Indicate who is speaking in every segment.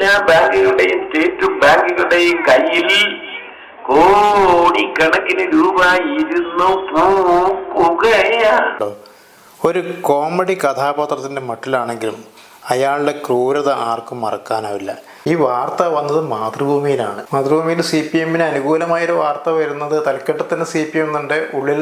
Speaker 1: എല്ലാ ബാങ്കുകളുടെയും സ്റ്റേറ്റ് ബാങ്കുകളുടെയും കയ്യിൽ കോടിക്കണക്കിന് രൂപ ഇരുന്നു പൂക്കുകയാണ്.
Speaker 2: ഒരു കോമഡി കഥാപാത്രത്തിന്റെ മട്ടിലാണെങ്കിലും അയാളുടെ ക്രൂരത ആർക്കും മറക്കാനാവില്ല. ഈ വാർത്ത വന്നത് മാതൃഭൂമിയിലാണ്. മാതൃഭൂമിയിൽ സി പി എമ്മിന് അനുകൂലമായൊരു വാർത്ത വരുന്നത് തലക്കെട്ടത്തിന് സി പി എം എന്നുണ്ട് ഉള്ളിൽ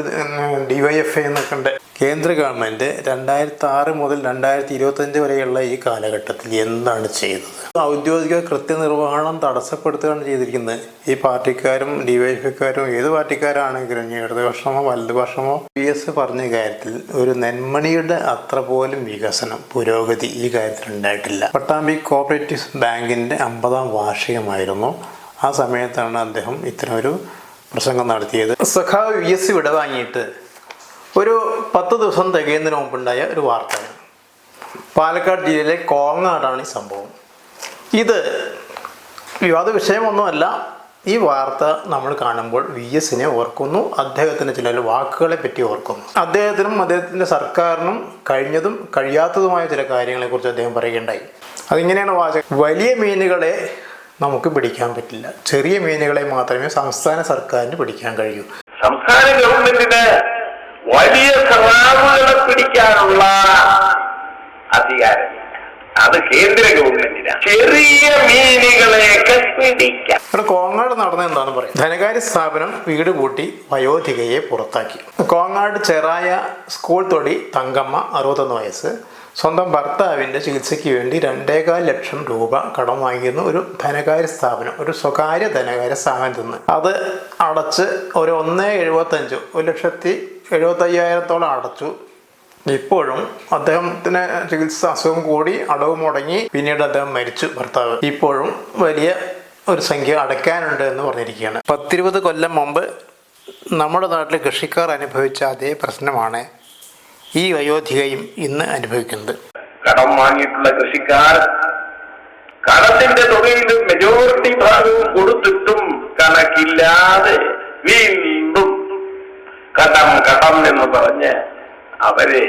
Speaker 2: ഡിവൈഎഫ് ഐ എന്നൊക്കെ ഉണ്ട്. കേന്ദ്ര ഗവൺമെന്റ് രണ്ടായിരത്തി ആറ് മുതൽ രണ്ടായിരത്തി ഇരുപത്തഞ്ച് വരെയുള്ള ഈ കാലഘട്ടത്തിൽ എന്താണ് ചെയ്തത് ഔദ്യോഗിക കൃത്യനിർവഹണം തടസ്സപ്പെടുത്തുകയാണ് ചെയ്തിരിക്കുന്നത്. ഈ പാർട്ടിക്കാരും ഡിവൈഎഫ്ഐക്കാരും ഏത് പാർട്ടിക്കാരാണെങ്കിലും ഇടതുപക്ഷമോ വലതുപക്ഷമോ പി എസ് പറഞ്ഞ കാര്യത്തിൽ ഒരു നെന്മണിയുടെ അത്ര പോലും വികസനം പുരോഗതി ഈ കാര്യത്തിൽ ഉണ്ടായിട്ടില്ല. പട്ടാമ്പി കോപ്പറേറ്റീവ് ബാങ്കിന്റെ അമ്പതാം വാർഷികമായിരുന്നു. ആ സമയത്താണ് അദ്ദേഹം ഇത്തരമൊരു പ്രസംഗം നടത്തിയത്. സഖാവ് വി എസ് വിടവാങ്ങിയിട്ട് ഒരു പത്ത് ദിവസം തികയുന്നതിന് മുമ്പുണ്ടായ ഒരു വാർത്തയാണ്. പാലക്കാട് ജില്ലയിലെ കോങ്ങാടാണ് ഈ സംഭവം. ഇത് വിവാദ വിഷയമൊന്നുമല്ല. ഈ വാർത്ത നമ്മൾ കാണുമ്പോൾ വി എസിനെ ഓർക്കുന്നു അദ്ദേഹത്തിന്റെ ചില വാക്കുകളെ പറ്റി ഓർക്കുന്നു. അദ്ദേഹത്തിനും അദ്ദേഹത്തിന്റെ സർക്കാരിനും കഴിഞ്ഞതും കഴിയാത്തതുമായ ചില കാര്യങ്ങളെക്കുറിച്ച് അദ്ദേഹം പറയുകയുണ്ടായി. അതിങ്ങനെയാണ് വാചകം. വലിയ മീനുകളെ നമുക്ക് പിടിക്കാൻ പറ്റില്ല. ചെറിയ മീനുകളെ മാത്രമേ സംസ്ഥാന സർക്കാരിന് പിടിക്കാൻ കഴിയൂ.
Speaker 1: സംസ്ഥാന ഗവൺമെന്റിന് വലിയ സ്രാവുകളെ പിടിക്കാനുള്ള അധികാരമില്ല. അത് കേന്ദ്ര ഗവൺമെന്റിനാണ് ചെറിയ മീനുകളെയൊക്കെ പിടിക്കാം.
Speaker 2: ഇവിടെ കോങ്ങാട് നടന്ന എന്താണ് പറയുന്നത് ധനകാര്യ സ്ഥാപനം വീട് കൂട്ടി വയോധികയെ പുറത്താക്കി. കോങ്ങാട് ചെറായ സ്കൂൾ തൊടി തങ്കമ്മ അറുപത്തൊന്ന് വയസ്സ്. സ്വന്തം ഭർത്താവിന്റെ ചികിത്സയ്ക്ക് വേണ്ടി രണ്ടേകാൽ ലക്ഷം രൂപ കടം വാങ്ങിയിരുന്ന ഒരു ധനകാര്യ സ്ഥാപനം ഒരു സ്വകാര്യ ധനകാര്യ സ്ഥാപനത്തിൽ നിന്ന്. അത് അടച്ച് ഒരു ഒന്ന് എഴുപത്തഞ്ച് ഒരു ലക്ഷത്തി എഴുപത്തയ്യായിരത്തോളം അടച്ചു. ഇപ്പോഴും അദ്ദേഹത്തിന് ചികിത്സ അസുഖം കൂടി അടവ് മുടങ്ങി പിന്നീട് അദ്ദേഹം മരിച്ചു ഭർത്താവ്. ഇപ്പോഴും വലിയ ഒരു സംഖ്യ അടയ്ക്കാനുണ്ട് എന്ന് പറഞ്ഞിരിക്കുകയാണ്. പത്തിരുപത് കൊല്ലം മുമ്പ് നമ്മുടെ നാട്ടിൽ കൃഷിക്കാർ അനുഭവിച്ച അതേ പ്രശ്നമാണ് ഈ വയോധികയും ഇന്ന് അനുഭവിക്കുന്നത്.
Speaker 1: കടം വാങ്ങിയിട്ടുള്ള കൃഷിക്കാർ കടത്തിന്റെ തുകയിൽ മെജോറിറ്റി ഭാഗവും കൊടുത്തിട്ടും കണക്കില്ലാതെ വീണ്ടും കടം കടം എന്ന് പറഞ്ഞ് അവരെ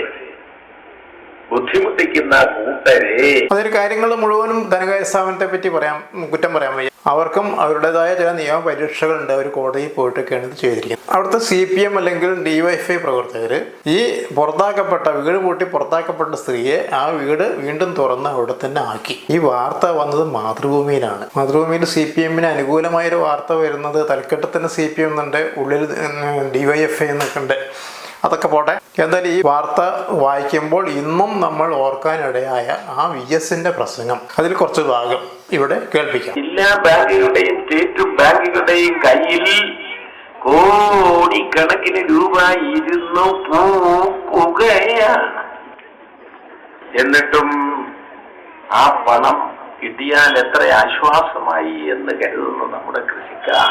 Speaker 1: ബുദ്ധിമുട്ടിക്കുന്ന കൂട്ടരെ
Speaker 2: അതൊരു കാര്യങ്ങൾ മുഴുവനും ധനകാര്യ സ്ഥാപനത്തെ പറ്റി പറയാം കുറ്റം പറയാൻ വയ്യ. അവർക്കും അവരുടേതായ ചില നിയമ പരീക്ഷകളുണ്ട് അവർ കോടതിയിൽ പോയിട്ടൊക്കെയാണ് ഇത് ചെയ്തിരിക്കുന്നത്. അവിടുത്തെ സി പി എം അല്ലെങ്കിൽ ഡിവൈഎഫ്ഐ പ്രവർത്തകർ ഈ പുറത്താക്കപ്പെട്ട വീട് പൂട്ടി പുറത്താക്കപ്പെട്ട സ്ത്രീയെ ആ വീട് വീണ്ടും തുറന്ന് അവിടെ തന്നെ ആക്കി. ഈ വാർത്ത വന്നത് മാതൃഭൂമിയിലാണ്. മാതൃഭൂമിയിൽ സി പി എമ്മിന് അനുകൂലമായൊരു വാർത്ത വരുന്നത് തലക്കെട്ടത്തിന് സി പി എം എന്നുണ്ട് ഉള്ളിൽ ഡിവൈഎഫ്ഐ എന്നൊക്കെ ഉണ്ട്. അതൊക്കെ പോട്ടെ. എന്തായാലും ഈ വാർത്ത വായിക്കുമ്പോൾ ഇന്നും നമ്മൾ ഓർക്കാനിടയായ ആ വി എസിന്റെ പ്രസംഗം അതിൽ കുറച്ച് ഭാഗം ഇവിടെ കേൾപ്പിക്കാം.
Speaker 1: എല്ലാ ബാങ്കുകളുടെയും സ്റ്റേറ്റ് ബാങ്കുകളുടെയും കയ്യിൽ കോടിക്കണക്കിന് രൂപ ഇരുന്നു എന്നിട്ടും ആ പണം കിട്ടിയാൽ എത്ര ആശ്വാസമായി എന്ന് കരുതുന്നു നമ്മുടെ കൃഷിക്കാർ.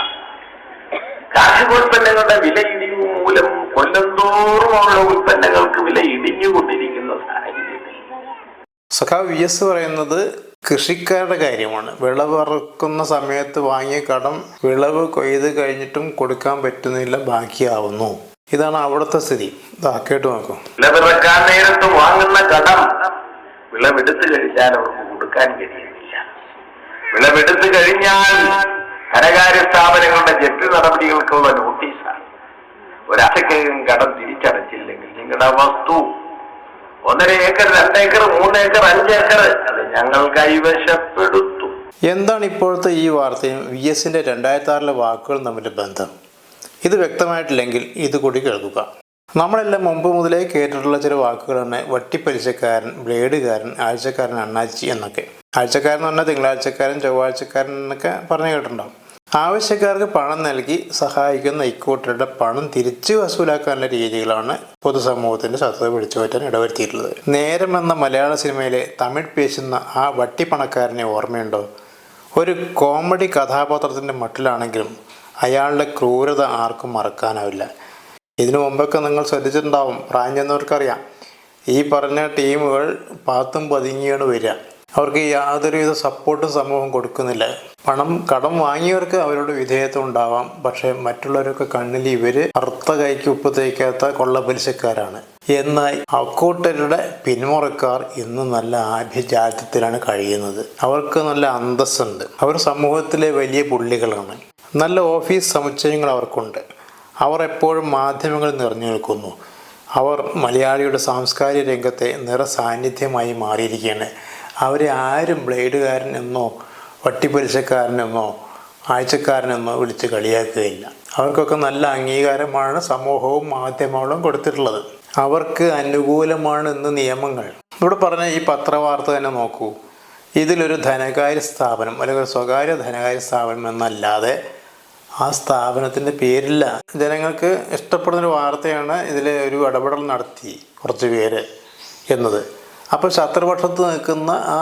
Speaker 1: കാർഷികോൽപ്പന്നങ്ങളുടെ വില ഇടിവ് മൂലം കൊല്ലന്തോറുമുള്ള ഉൽപ്പന്നങ്ങൾക്ക് വില ഇടിഞ്ഞുകൊണ്ടിരിക്കുന്ന സാഹചര്യത്തിൽ
Speaker 2: സഖാവ് വി എസ് പറയുന്നത് കൃഷിക്കാരുടെ കാര്യമാണ്. വിളവ് ഇറക്കുന്ന സമയത്ത് വാങ്ങിയ കടം വിളവ് കൊയ്ത് കഴിഞ്ഞിട്ടും കൊടുക്കാൻ പറ്റുന്നില്ല ബാക്കിയാവുന്നു. ഇതാണ് അവിടുത്തെ സ്ഥിതി. ഇതാക്കിയിട്ട് കേട്ട് നോക്കൂ.
Speaker 1: വിളവിറക്കാൻ നേരത്ത് വാങ്ങുന്ന കടം വിളവെടുത്തു കഴിഞ്ഞാൽ അവർക്ക് കൊടുക്കാൻ കഴിയുന്നില്ല. വിളവെടുത്തു കഴിഞ്ഞാൽ ധനകാര്യ സ്ഥാപനങ്ങളുടെ ജപ്തി നടപടികൾക്കുള്ള നോട്ടീസാണ്. ഒരാഴ്ചക്കകം കടം തിരിച്ചടച്ചില്ലെങ്കിൽ നിങ്ങളുടെ വസ്തു ഒന്നര ഏക്കർ രണ്ടേക്കർ മൂന്നേക്കർ അഞ്ചേക്കർ അത് ഞങ്ങൾ കൈവശപ്പെടുത്തു.
Speaker 2: എന്താണ് ഇപ്പോഴത്തെ ഈ വാർത്തയും? വി എസിന്റെ രണ്ടായിരത്തി ആറിലെ വാക്കുകളും തമ്മിലെ ബന്ധം. ഇത് വ്യക്തമായിട്ടില്ലെങ്കിൽ ഇത് കൂടി കേൾക്കുക. നമ്മളെല്ലാം മുമ്പ് മുതലേ കേട്ടിട്ടുള്ള ചില വാക്കുകളാണ് വട്ടിപ്പലിശക്കാരൻ ബ്ലേഡുകാരൻ ആഴ്ചക്കാരൻ അണ്ണാച്ചി എന്നൊക്കെ. ആഴ്ചക്കാരൻ എന്ന് പറഞ്ഞാൽ തിങ്കളാഴ്ചക്കാരൻ ചൊവ്വാഴ്ചക്കാരൻ എന്നൊക്കെ പറഞ്ഞു കേട്ടിട്ടുണ്ടാവും. ആവശ്യക്കാർക്ക് പണം നൽകി സഹായിക്കുന്ന ഇക്കൂട്ടരുടെ പണം തിരിച്ചു വസൂലാക്കാനുള്ള രീതികളാണ് പൊതുസമൂഹത്തിന്റെ ശ്രദ്ധ പിടിച്ചുപറ്റാൻ ഇടവരുത്തിയിട്ടുള്ളത്. നേരം എന്ന മലയാള സിനിമയിലെ തമിഴ് പേശുന്ന ആ വട്ടിപ്പണക്കാരനെ ഓർമ്മയുണ്ടോ? ഒരു കോമഡി കഥാപാത്രത്തിന്റെ മട്ടിലാണെങ്കിലും അയാളുടെ ക്രൂരത ആർക്കും മറക്കാനാവില്ല. ഇതിനു മുമ്പൊക്കെ നിങ്ങൾ ശ്രദ്ധിച്ചിട്ടുണ്ടാവും പ്രായം ചെന്നവർക്കറിയാം. ഈ പറഞ്ഞ ടീമുകൾ പാത്തും പതുങ്ങിയാണ് വരിക. അവർക്ക് യാതൊരുവിധ സപ്പോർട്ടും സമൂഹം കൊടുക്കുന്നില്ല. പണം കടം വാങ്ങിയവർക്ക് അവരോട് വിധേയത്വം ഉണ്ടാവാം. പക്ഷെ മറ്റുള്ളവരൊക്കെ കണ്ണിൽ ഇവർ അർത്ഥ കൈക്ക് ഉപ്പ് തേക്കാത്ത കൊള്ളപ്പലിശക്കാരാണ്. എന്നാൽ അക്കൂട്ടരുടെ പിന്മുറക്കാർ ഇന്ന് നല്ല ആഭ്യജാത്യത്തിലാണ് കഴിയുന്നത്. അവർക്ക് നല്ല അന്തസ്സുണ്ട്. അവർ സമൂഹത്തിലെ വലിയ പുള്ളികളാണ്. നല്ല ഓഫീസ് സമുച്ചയങ്ങൾ അവർക്കുണ്ട്. അവർ എപ്പോഴും മാധ്യമങ്ങൾ നിറഞ്ഞു നിൽക്കുന്നു. അവർ മലയാളിയുടെ സാംസ്കാരിക രംഗത്തെ നിറസാന്നിധ്യമായി മാറിയിരിക്കുകയാണ്. അവരെ ആരും ബ്ലേഡുകാരനെന്നോ വട്ടിപ്പലിശക്കാരനെന്നോ ആഴ്ചക്കാരനെന്നോ വിളിച്ച് കളിയാക്കുകയില്ല. അവർക്കൊക്കെ നല്ല അംഗീകാരമാണ് സമൂഹവും മാധ്യമങ്ങളും കൊടുത്തിട്ടുള്ളത്. അവർക്ക് അനുകൂലമാണ് ഇന്ന് നിയമങ്ങൾ. ഇവിടെ പറഞ്ഞ ഈ പത്രവാർത്ത തന്നെ നോക്കൂ. ഇതിലൊരു ധനകാര്യ സ്ഥാപനം അല്ലെങ്കിൽ ഒരു സ്വകാര്യ ധനകാര്യ സ്ഥാപനം എന്നല്ലാതെ ആ സ്ഥാപനത്തിന്റെ പേരില്ല. ജനങ്ങൾക്ക് ഇഷ്ടപ്പെടുന്നൊരു വാർത്തയാണ് ഇതിൽ ഒരു ഇടപെടൽ നടത്തി കുറച്ച് പേര് എന്നത്. അപ്പോൾ ശത്രുപക്ഷത്ത് നിൽക്കുന്ന ആ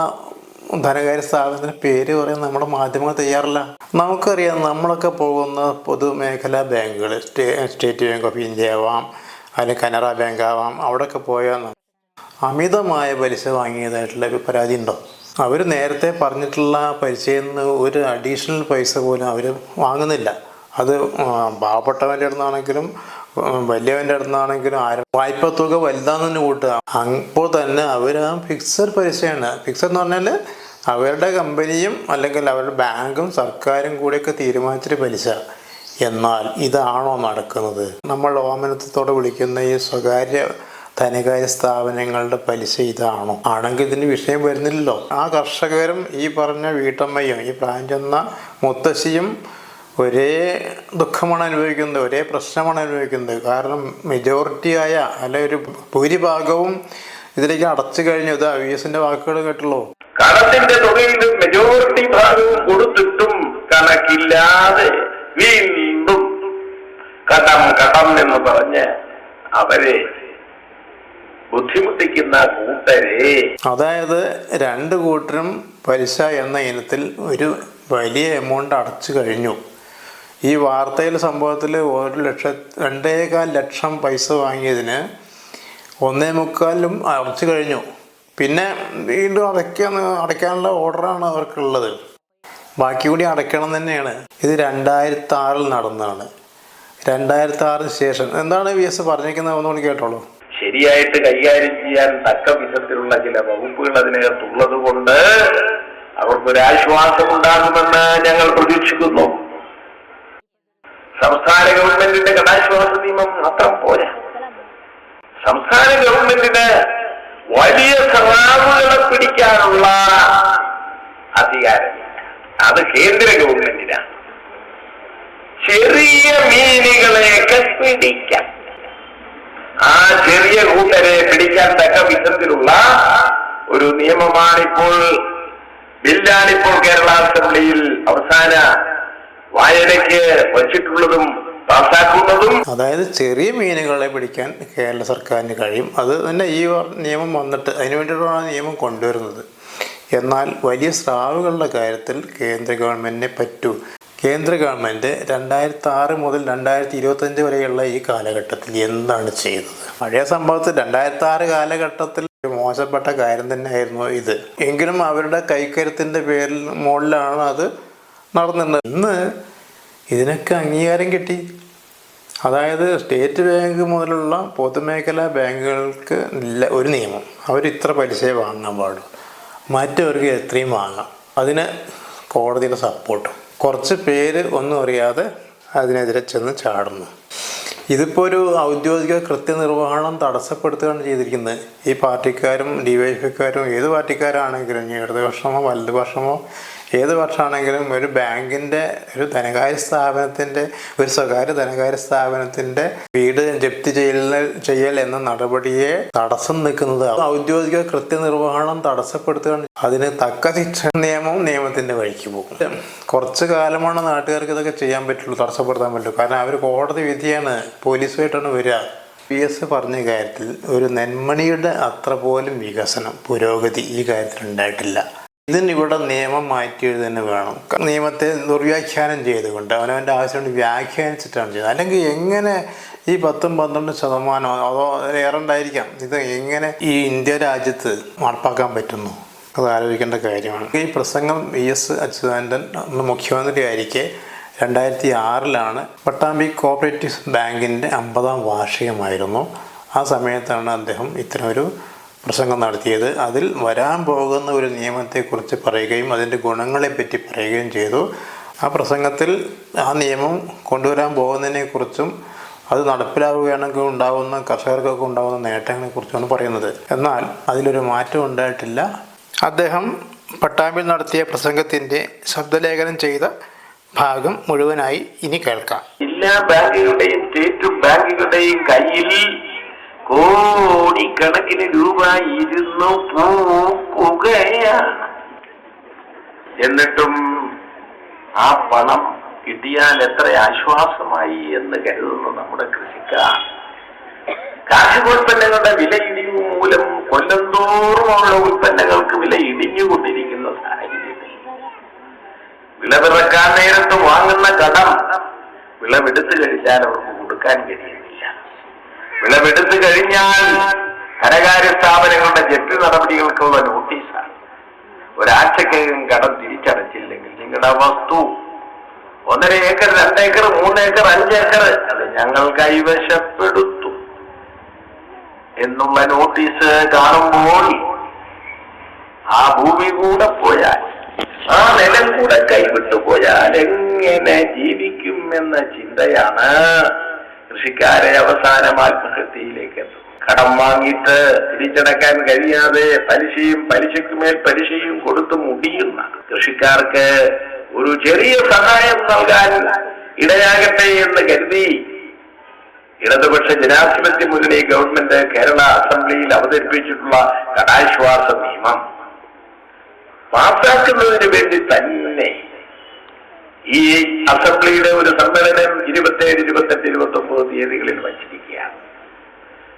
Speaker 2: ധനകാര്യ സ്ഥാപനത്തിന് പേര് പറയാൻ നമ്മുടെ മാധ്യമങ്ങൾ തയ്യാറില്ല. നമുക്കറിയാം നമ്മളൊക്കെ പോകുന്ന പൊതുമേഖലാ ബാങ്കുകൾ stay state bank of India ആവാം അല്ലെങ്കിൽ കനറ ബാങ്ക് ആവാം അവിടെയൊക്കെ പോയാൽ അമിതമായ പലിശ വാങ്ങിയതായിട്ടുള്ള ഒരു പരാതി ഉണ്ടോ? അവർ നേരത്തെ പറഞ്ഞിട്ടുള്ള പലിശയിൽ നിന്ന് ഒരു അഡീഷണൽ പൈസ പോലും അവർ വാങ്ങുന്നില്ല. അത് പാവപ്പെട്ടവരുടെ അടുത്താണെങ്കിലും വലിയവന്റെ അടുത്താണെങ്കിലും ആരും വായ്പ തുക വലുതാണെന്ന് കൂട്ടുക. അപ്പോൾ തന്നെ അവർ ആ ഫിക്സഡ് പലിശയാണ്. ഫിക്സഡ് എന്ന് പറഞ്ഞാൽ അവരുടെ കമ്പനിയും അല്ലെങ്കിൽ അവരുടെ ബാങ്കും സർക്കാരും കൂടെയൊക്കെ തീരുമാനിച്ചിട്ട് പലിശ. എന്നാൽ ഇതാണോ നടക്കുന്നത്? നമ്മൾ ഓമനത്വത്തോടെ വിളിക്കുന്ന ഈ സ്വകാര്യ ധനകാര്യ സ്ഥാപനങ്ങളുടെ പലിശ ഇതാണോ? ആണെങ്കിൽ ഇതിന് വിഷയം വരുന്നില്ലല്ലോ. ആ കർഷകരും ഈ പറഞ്ഞ വീട്ടമ്മയും ഈ പ്രാഞ്ചെന്ന മുത്തശ്ശിയും ഒരേ ദുഃഖമാണ് അനുഭവിക്കുന്നത് ഒരേ പ്രശ്നമാണ് അനുഭവിക്കുന്നത്. കാരണം മെജോറിറ്റിയായ അല്ലെ ഒരു ഭൂരിഭാഗവും ഇതിലേക്ക് അടച്ചു കഴിഞ്ഞു. ഇത് വി എസിന്റെ വാക്കുകൾ കേട്ടുള്ളൂ
Speaker 1: കടത്തിന്റെ തുകയിൽ മെജോറിറ്റി ഭാഗവും കൊടുത്തിട്ടും കണക്കില്ലാതെ വീണ്ടും കടം കടം എന്ന് പറഞ്ഞ് അവരെ ബുദ്ധിമുട്ടിക്കുന്ന കൂട്ടരെ.
Speaker 2: അതായത് രണ്ട് കൂട്ടരും പലിശ എന്ന ഇനത്തിൽ ഒരു വലിയ എമൗണ്ട് അടച്ചു കഴിഞ്ഞു. ഈ വാർത്തയിൽ സംഭവത്തിൽ ഒരു ലക്ഷ രണ്ടേകാൽ ലക്ഷം പൈസ വാങ്ങിയതിന് ഒന്നേ മുക്കാലും അടച്ചു കഴിഞ്ഞു. പിന്നെ വീണ്ടും അടയ്ക്കാൻ അടയ്ക്കാനുള്ള ഓർഡറാണ് അവർക്കുള്ളത്. ബാക്കി കൂടി അടയ്ക്കണം തന്നെയാണ്. ഇത് രണ്ടായിരത്തി ആറിൽ നടന്നതാണ്. രണ്ടായിരത്തി ആറിന് ശേഷം. എന്താണ് വി എസ് പറഞ്ഞിരിക്കുന്നത്? ഒന്നുകൂടി കേട്ടോളൂ.
Speaker 1: ശരിയായിട്ട് കൈകാര്യം ചെയ്യാൻ തക്ക വിധത്തിലുള്ള ചില വകുപ്പുകൾ അതിനകത്തുള്ളത് കൊണ്ട് അവർക്കൊരാശ്വാസം ഉണ്ടാകുമെന്ന് ഞങ്ങൾ പ്രതീക്ഷിക്കുന്നു. സംസ്ഥാന ഗവൺമെന്റിന്റെ കടാശ്വാസ നിയമം മാത്രം പോരാ. സംസ്ഥാന ഗവൺമെന്റിന് വലിയ സ്രാവുകളെ പിടിക്കാനുള്ള അധികാരം അത് കേന്ദ്ര ഗവൺമെന്റിനാണ് ചെറിയ മീനുകളെയൊക്കെ പിടിക്കാം. ആ ചെറിയ കൂട്ടരെ പിടിക്കാൻ തക്ക വിധത്തിലുള്ള ഒരു നിയമമാണിപ്പോൾ ബില്ലാണിപ്പോൾ കേരള അസംബ്ലിയിൽ അവസാന വായനയ്ക്ക് വച്ചിട്ടുള്ളതും പാസാക്കുന്നതും
Speaker 2: അതായത് ചെറിയ മീനുകളെ പിടിക്കാൻ കേരള സർക്കാരിന് കഴിയും. അത് തന്നെ ഈ നിയമം വന്നിട്ട് അതിനു വേണ്ടിയിട്ടാണ് നിയമം കൊണ്ടുവരുന്നത്. എന്നാൽ വലിയ സ്രാവുകളുടെ കാര്യത്തിൽ കേന്ദ്ര ഗവൺമെന്റിനെ പറ്റൂ. കേന്ദ്ര ഗവൺമെന്റ് രണ്ടായിരത്തി ആറ് മുതൽ രണ്ടായിരത്തി ഇരുപത്തഞ്ച് വരെയുള്ള ഈ കാലഘട്ടത്തിൽ എന്താണ് ചെയ്തത് പഴയ സംഭവത്തിൽ രണ്ടായിരത്തി ആറ് കാലഘട്ടത്തിൽ മോശപ്പെട്ട കാര്യം തന്നെയായിരുന്നു ഇത്. എങ്കിലും അവരുടെ കൈക്കരുത്തിന്റെ പേരിൽ മുകളിലാണ് അത് നടന്നിരുന്നത്. ഇന്ന് ഇതിനൊക്കെ അംഗീകാരം കിട്ടി. അതായത് സ്റ്റേറ്റ് ബാങ്ക് മുതലുള്ള പൊതുമേഖലാ ബാങ്കുകൾക്ക് ഇല്ല ഒരു നിയമം. അവർ ഇത്ര പലിശയെ വാങ്ങാൻ പാടുള്ളൂ. മറ്റവർക്ക് എത്രയും വാങ്ങാം. അതിന് കോടതിയുടെ സപ്പോർട്ടും. കുറച്ച് പേര് ഒന്നും അറിയാതെ അതിനെതിരെ ചെന്ന് ചാടുന്നു. ഇതിപ്പോൾ ഒരു ഔദ്യോഗിക കൃത്യനിർവഹണം തടസ്സപ്പെടുത്തുകയാണ് ചെയ്തിരിക്കുന്നത്. ഈ പാർട്ടിക്കാരും ഡിവൈഎഫ്ഐക്കാരും ഏത് പാർട്ടിക്കാരാണെങ്കിലും ഇടതുപക്ഷമോ വലതുപക്ഷമോ ഏത് പക്ഷമാണെങ്കിലും ഒരു ബാങ്കിന്റെ ഒരു ധനകാര്യ സ്ഥാപനത്തിന്റെ ഒരു സ്വകാര്യ ധനകാര്യ സ്ഥാപനത്തിന്റെ വീട് ജപ്തി ചെയ്യൽ ചെയ്യൽ എന്ന നടപടിയെ തടസ്സം നിൽക്കുന്നത്. ഔദ്യോഗിക കൃത്യനിർവഹണം തടസ്സപ്പെടുത്തുകയാണ്. അതിന് തക്ക ശിക്ഷ നിയമം നിയമത്തിന്റെ വഴിക്ക് പോകും. കുറച്ച് കാലമാണ് നാട്ടുകാർക്ക് ഇതൊക്കെ ചെയ്യാൻ പറ്റുള്ളൂ തടസ്സപ്പെടുത്താൻ പറ്റുള്ളൂ. കാരണം അവർ കോടതി വിധിയാണ് പോലീസുമായിട്ടാണ് വരിക. പി എസ് പറഞ്ഞ കാര്യത്തിൽ ഒരു നെന്മണിയുടെ അത്ര പോലും വികസനം പുരോഗതി ഈ കാര്യത്തിൽ ഉണ്ടായിട്ടില്ല. ഇതിന് ഇവിടെ നിയമം മാറ്റി തന്നെ വേണം നിയമത്തെ ദുർവ്യാഖ്യാനം ചെയ്തുകൊണ്ട് അവനവന്റെ ആവശ്യം കൊണ്ട് വ്യാഖ്യാനിച്ചിട്ടാണ് ചെയ്തത്. അല്ലെങ്കിൽ എങ്ങനെ ഈ പത്തും പന്ത്രണ്ട് ശതമാനം അതോ ഏറെ ഉണ്ടായിരിക്കാം ഇത് എങ്ങനെ ഈ ഇന്ത്യ രാജ്യത്ത് നടപ്പാക്കാൻ പറ്റുന്നു? അത് ആലോചിക്കേണ്ട കാര്യമാണ്. ഈ പ്രസംഗം വി എസ് അച്യുതാനന്ദൻ മുഖ്യമന്ത്രി ആയിരിക്കെ രണ്ടായിരത്തി ആറിലാണ് പട്ടാമ്പി കോപ്പറേറ്റീവ് ബാങ്കിന്റെ അമ്പതാം വാർഷികമായിരുന്നു. ആ സമയത്താണ് അദ്ദേഹം ഇത്തരമൊരു പ്രസംഗം നടത്തിയത്. അതിൽ വരാൻ പോകുന്ന ഒരു നിയമത്തെക്കുറിച്ച് പറയുകയും അതിന്റെ ഗുണങ്ങളെപ്പറ്റി പറയുകയും ചെയ്തു. ആ പ്രസംഗത്തിൽ ആ നിയമം കൊണ്ടുവരാൻ പോകുന്നതിനെക്കുറിച്ചും അത് നടപ്പിലാവുകയാണെങ്കിൽ ഉണ്ടാകുന്ന കർഷകർക്കൊക്കെ ഉണ്ടാകുന്ന നേട്ടങ്ങളെക്കുറിച്ചാണ് പറയുന്നത്. എന്നാൽ അതിലൊരു മാറ്റം ഉണ്ടായിട്ടില്ല. അദ്ദേഹം പട്ടാമ്പിൽ നടത്തിയ പ്രസംഗത്തിന്റെ ശബ്ദലേഖനം ചെയ്ത ഭാഗം മുഴുവനായി ഇനി കേൾക്കാം.
Speaker 1: എല്ലാ ബാങ്കുകളുടെയും സ്റ്റേറ്റ് ബാങ്കുകളുടെയും കയ്യിൽ കോടിക്കണക്കിന് രൂപ ഇരുന്നു പൂക്കുകയാണ്. എന്നിട്ടും ആ പണം കിട്ടിയാൽ എത്ര ആശ്വാസമായി എന്ന് കരുതുന്നു നമ്മുടെ കൃഷിക്കാർ. കാർഷികോൽപ്പന്നങ്ങളുടെ വില ഇടിവ് മൂലം കൊല്ലം തോറുമുള്ള ഉൽപ്പന്നങ്ങൾക്ക് വില ഇടിഞ്ഞുകൊണ്ടിരിക്കുന്ന സാഹചര്യത്തിൽ. വിളവിറക്കാൻ നേരത്ത് വാങ്ങുന്ന കടം വിളവെടുത്തു കഴിഞ്ഞാൽ അവർക്ക് കൊടുക്കാൻ കഴിയുന്നില്ല വിളവെടുത്തു കഴിഞ്ഞാൽ ധനകാര്യ സ്ഥാപനങ്ങളുടെ ജപ്തി നടപടികൾക്കുള്ള നോട്ടീസാണ് ഒരാഴ്ചക്കകം കടം തിരിച്ചടച്ചില്ലെങ്കിൽ നിങ്ങളുടെ വസ്തു ഒന്നര ഏക്കർ രണ്ടേക്കർ മൂന്നേക്കർ അഞ്ചേക്കർ അത് ഞങ്ങൾ കൈവശപ്പെടുത്തും. എന്നുള്ള നോട്ടീസ് കാണുമ്പോൾ ആ ഭൂമി കൂടെ പോയാൽ ആ നിലം കൂടെ കൈവിട്ടു പോയാൽ എങ്ങനെ ജീവിക്കും എന്ന ചിന്തയാണ് കൃഷിക്കാരെ അവസാനം ആത്മഹത്യയിലേക്ക് എത്തും കടം വാങ്ങിയിട്ട് തിരിച്ചടക്കാൻ കഴിയാതെ പലിശയും പലിശയ്ക്കുമേൽ പലിശയും കൊടുത്ത് മുടിയുന്ന കൃഷിക്കാർക്ക് ഒരു ചെറിയ സഹായം നൽകാൻ ഇടയാകട്ടെ എന്ന് കരുതി ഇടതുപക്ഷ ജനാധിപത്യ മുന്നണി ഗവൺമെന്റ് കേരള അസംബ്ലിയിൽ അവതരിപ്പിച്ചിട്ടുള്ള കടാശ്വാസ നിയമം പാസാക്കുന്നതിന് വേണ്ടി തന്നെ ഈ അസംബ്ലിയുടെ ഒരു സമ്മേളനം ഇരുപത്തേഴ് ഇരുപത്തെട്ട് ഇരുപത്തി ഒമ്പത് തീയതികളിൽ വച്ചിരിക്കുകയാണ്.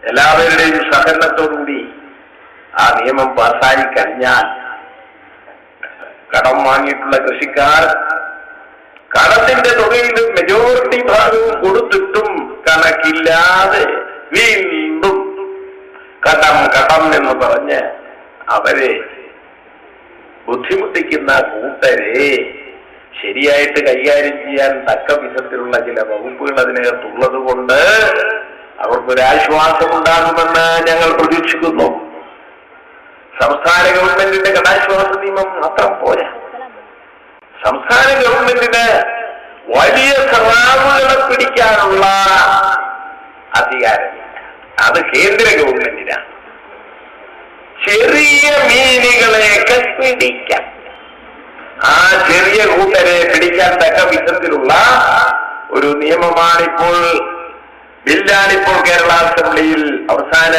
Speaker 1: എല്ലാവരുടെയും സഹകരണത്തോടുകൂടി ആ നിയമം പാസ്സായി കഴിഞ്ഞാൽ കടം വാങ്ങിയിട്ടുള്ള കൃഷിക്കാർ കടത്തിന്റെ തുകയിൽ മെജോറിറ്റി ഭാഗവും കൊടുത്തിട്ടും കണക്കില്ലാതെ വീണ്ടും കടം കടം എന്ന് പറഞ്ഞ് അവരെ ബുദ്ധിമുട്ടിക്കുന്ന കൂട്ടരെ ശരിയായിട്ട് കൈകാര്യം ചെയ്യാൻ തക്ക വിധത്തിലുള്ള ചില വകുപ്പുകൾ അതിനകത്തുള്ളത് കൊണ്ട് അവർക്കൊരാശ്വാസം ഉണ്ടാകുമെന്ന് ഞങ്ങൾ പ്രതീക്ഷിക്കുന്നു. സംസ്ഥാന ഗവൺമെന്റിന്റെ കടാശ്വാസ നിയമം മാത്രം പോരാ. സംസ്ഥാന ഗവൺമെന്റിന് വലിയ സറാവുകളെ പിടിക്കാനുള്ള അധികാരമില്ല. അത് കേന്ദ്ര ഗവൺമെന്റിനാണ്. ചെറിയ മീനുകളെയൊക്കെ പിടിക്കാം. ആ ചെറിയ കൂട്ടരെ പിടിക്കാൻ തക്ക വിധത്തിലുള്ള ഒരു നിയമമാണിപ്പോൾ ബില്ലാണിപ്പോൾ കേരള അസംബ്ലിയിൽ അവസാന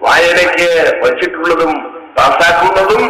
Speaker 1: വായനയ്ക്ക് വച്ചിട്ടുള്ളതും പാസാക്കുന്നതും